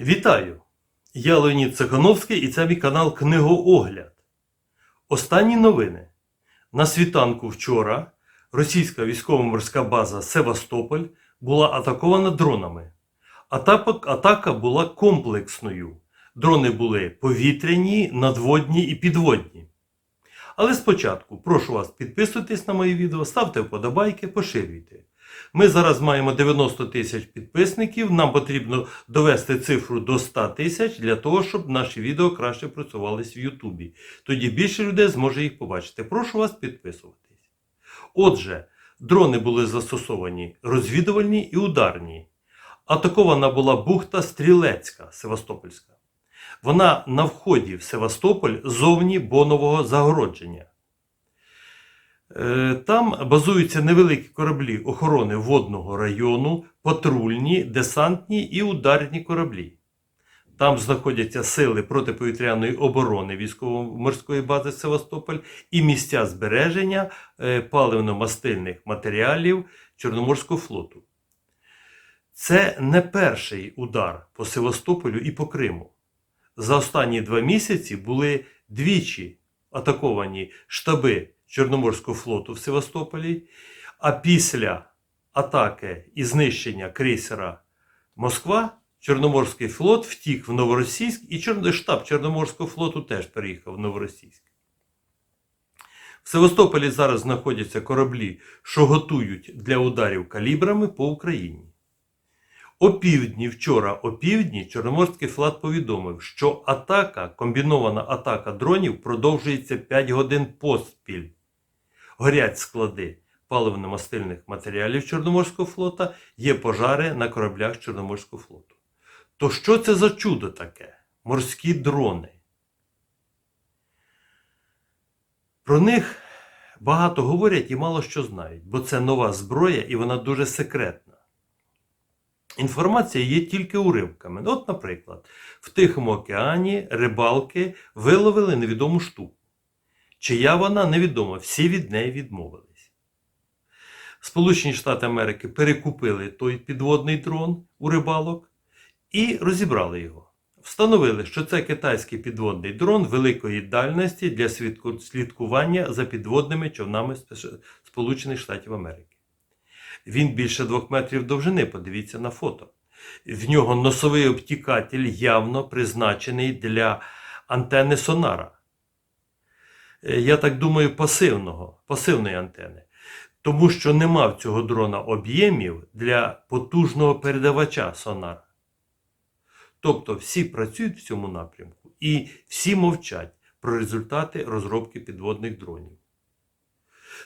Вітаю! Я Леонід Цехановський і це мій канал Книгоогляд. Останні новини. На світанку вчора російська військово-морська база Севастополь була атакована дронами. Атака, була комплексною. Дрони були повітряні, надводні і підводні. Але спочатку прошу вас підписуйтесь на мої відео, ставте вподобайки, поширюйте. Ми зараз маємо 90 тисяч підписників. Нам потрібно довести цифру до 100 тисяч для того, щоб наші відео краще просувались в Ютубі. Тоді більше людей зможе їх побачити. Прошу вас підписуватись. Отже, дрони були застосовані розвідувальні і ударні. Атакована була бухта Стрілецька Севастопольська. Вона на вході в Севастополь зовні бонового загородження. Е, Там базуються невеликі кораблі охорони водного району, патрульні, десантні і ударні кораблі. Там знаходяться сили протиповітряної оборони військово-морської бази Севастополь і місця збереження е, паливно-мастильних матеріалів Чорноморського флоту. Це не перший удар по Севастополю і по Криму. За останні два місяці були двічі атаковані штаби Чорноморського флоту в Севастополі, а після атаки і знищення крейсера Москва Чорноморський флот втік в Новоросійськ, і штаб Чорноморського флоту теж переїхав в Новоросійськ. В Севастополі зараз знаходяться кораблі, що готують для ударів калібрами по Україні. Опівдні, вчора опівдні, Чорноморський флот повідомив, що атака, комбінована атака дронів продовжується 5 годин поспіль. Горять склади паливно-мастильних матеріалів Чорноморського флота, є пожари на кораблях Чорноморського флоту. То що це за чудо таке? Морські дрони. Про них багато говорять і мало що знають, бо це нова зброя і вона дуже секретна. Інформація є тільки уривками. От, наприклад, в Тихому океані рибалки виловили невідому штуку. Чия вона невідома, всі від неї відмовились. Сполучені Штати Америки перекупили той підводний дрон у рибалок і розібрали його. Встановили, що це китайський підводний дрон великої дальності для слідкування за підводними човнами Сполучених Штатів Америки. Він більше двох метрів довжини, подивіться на фото. В нього носовий обтікатель явно призначений для антени сонара. Е, Я так думаю, пасивного, пасивної антени. Тому що нема в цього дрона об'ємів для потужного передавача сонара. Тобто всі працюють в цьому напрямку і всі мовчать про результати розробки підводних дронів.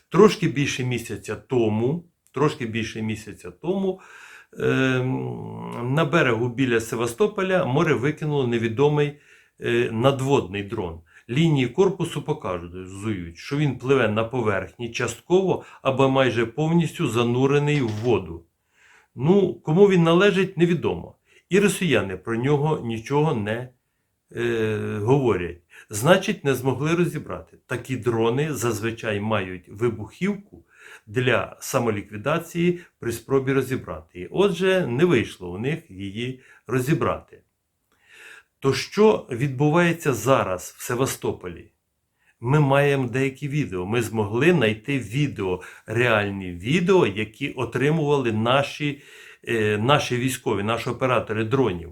Трошки більше місяця тому, трошки більше місяця тому ем, на берегу біля Севастополя море викинуло невідомий е, надводний дрон. Лінії корпусу показують, що він пливе на поверхні частково або майже повністю занурений в воду. Ну, кому він належить, невідомо. І росіяни про нього нічого не е, говорять. Значить, не змогли розібрати. Такі дрони зазвичай мають вибухівку для самоліквідації при спробі розібрати. Отже, не вийшло у них її розібрати. То що відбувається зараз в Севастополі? Ми маємо деякі відео. Ми змогли знайти відео, реальні відео, які отримували наші, е, наші військові, наші оператори дронів.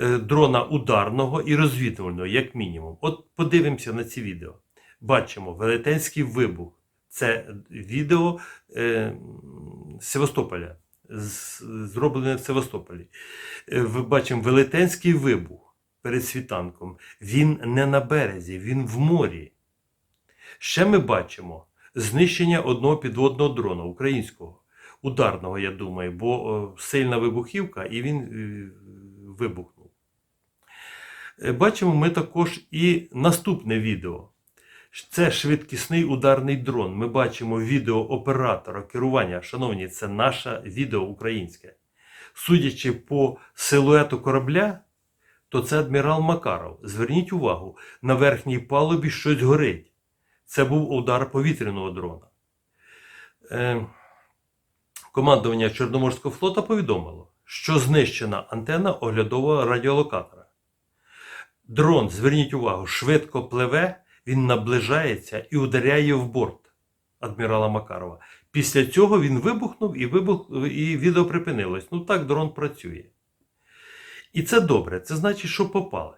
Е, дрона ударного і розвідувального, як мінімум. От подивимося на ці відео. Бачимо велетенський вибух. Це відео е, Севастополя, зроблене в Севастополі. Е, ви бачимо велетенський вибух перед світанком. Він не на березі, він в морі. Ще ми бачимо знищення одного підводного дрона українського, ударного, я думаю, бо сильна вибухівка і він е, вибухнув. Е, Бачимо ми також і наступне відео. Це швидкісний ударний дрон. Ми бачимо відео оператора керування. Шановні, це наше відео українське. Судячи по силуету корабля, то це адмірал Макаров. Зверніть увагу, на верхній палубі щось горить. Це був удар повітряного дрона. Е, командування Чорноморського флота повідомило, що знищена антена оглядового радіолокатора. Дрон, зверніть увагу, швидко пливе, він наближається і ударяє в борт адмірала Макарова. Після цього він вибухнув і вибух, і відео припинилось. Ну так дрон працює. І це добре, це значить, що попали.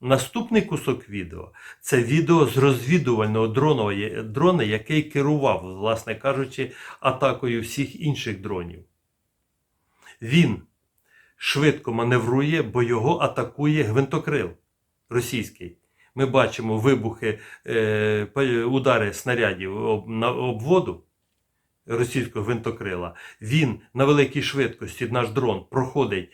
Наступний кусок відео це відео з розвідувального дрона, дрона, який керував, власне кажучи, атакою всіх інших дронів. Він швидко маневрує, бо його атакує гвинтокрил російський. Ми бачимо вибухи, е, удари снарядів на обводу російського гвинтокрила. Він на великій швидкості, наш дрон, проходить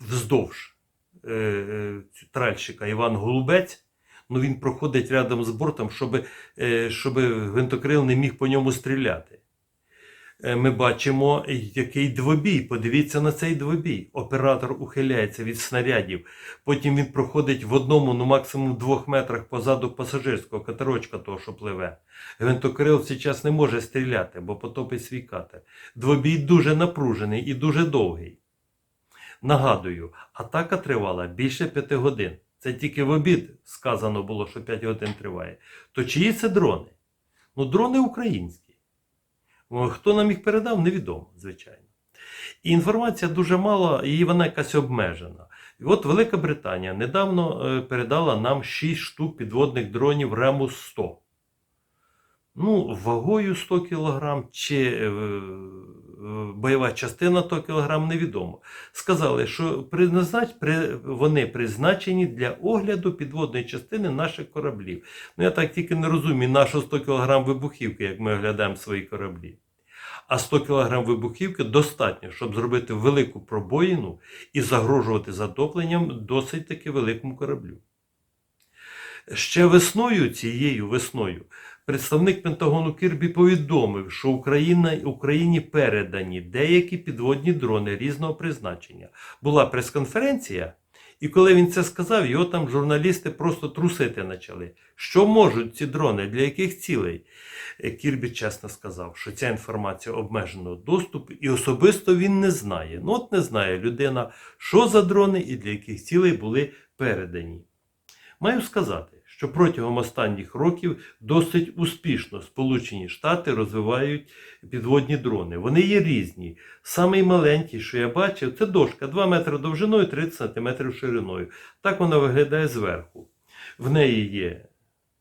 вздовж е, е, тральщика Іван Голубець. Ну він проходить рядом з бортом, щоб, щоб гвинтокрил не міг по ньому стріляти. Е, Ми бачимо, який двобій. Подивіться на цей двобій. Оператор ухиляється від снарядів. Потім він проходить в одному, ну максимум двох метрах позаду пасажирського катерочка, того, що пливе. Гвинтокрил цей час не може стріляти, бо потопить свій катер. Двобій дуже напружений і дуже довгий. Нагадую, атака тривала більше п'яти годин. Це тільки в обід сказано було, що 5 годин триває. То чиї це дрони? Ну, дрони українські. Хто нам їх передав, невідомо, звичайно. І інформація дуже мала, і вона якась обмежена. І от Велика Британія недавно е, передала нам 6 штук підводних дронів Ремус 100. Ну, вагою 100 кг чи е, бойова частина 100 кг невідомо. Сказали, що признач... при... вони призначені для огляду підводної частини наших кораблів. Ну, я так тільки не розумію, нашу 100 кг вибухівки, як ми оглядаємо свої кораблі. А 100 кг вибухівки достатньо, щоб зробити велику пробоїну і загрожувати затопленням досить таки великому кораблю. Ще весною, цією весною, представник Пентагону Кірбі повідомив, що Україна, Україні передані деякі підводні дрони різного призначення. Була прес-конференція, і коли він це сказав, його там журналісти просто трусити почали. Що можуть ці дрони, для яких цілей? Е, Кірбі чесно сказав, що ця інформація обмеженого доступу, і особисто він не знає. Ну, от не знає людина, що за дрони і для яких цілей були передані. Маю сказати, що протягом останніх років досить успішно Сполучені Штати розвивають підводні дрони. Вони є різні. Самий маленький, що я бачив, це дошка 2 метри довжиною, 30 см шириною. Так вона виглядає зверху. В неї є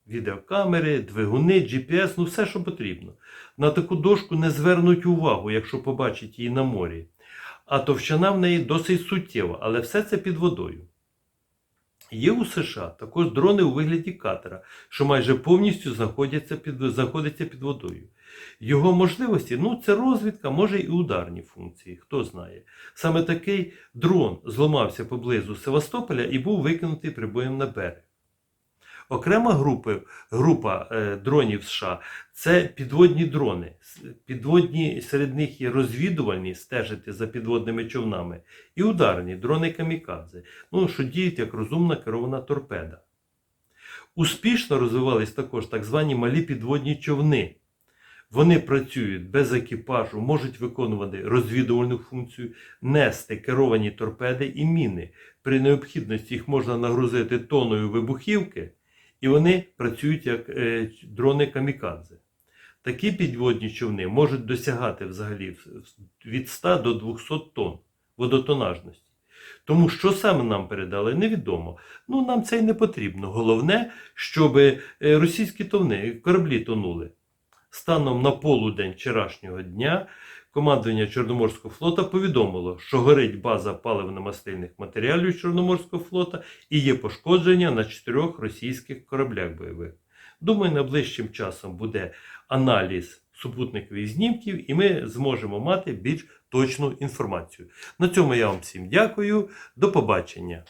відеокамери, двигуни, GPS, ну все, що потрібно. На таку дошку не звернуть увагу, якщо побачать її на морі. А товщина в неї досить суттєва, але все це під водою. Є у США також дрони у вигляді катера, що майже повністю знаходяться під, знаходяться під водою. Його можливості ну, це розвідка, може і ударні функції, хто знає. Саме такий дрон зламався поблизу Севастополя і був викинутий прибоєм на берег. Окрема група, група е, дронів США це підводні дрони. Підводні серед них є розвідувальні стежити за підводними човнами, і ударні дрони камікадзе, ну, що діють як розумна керована торпеда. Успішно розвивались також так звані малі підводні човни. Вони працюють без екіпажу, можуть виконувати розвідувальну функцію, нести керовані торпеди і міни. При необхідності їх можна нагрузити тоною вибухівки, і вони працюють як е, дрони камікадзе. Такі підводні човни можуть досягати взагалі від 100 до 200 тонн водотонажності. Тому що саме нам передали, невідомо. Ну, нам це й не потрібно. Головне, щоб е, російські товни, кораблі тонули. Станом на полудень вчорашнього дня командування Чорноморського флота повідомило, що горить база паливно-мастильних матеріалів Чорноморського флота і є пошкодження на чотирьох російських кораблях бойових. Думаю, найближчим часом буде аналіз супутникових знімків, і ми зможемо мати більш точну інформацію. На цьому я вам всім дякую. До побачення.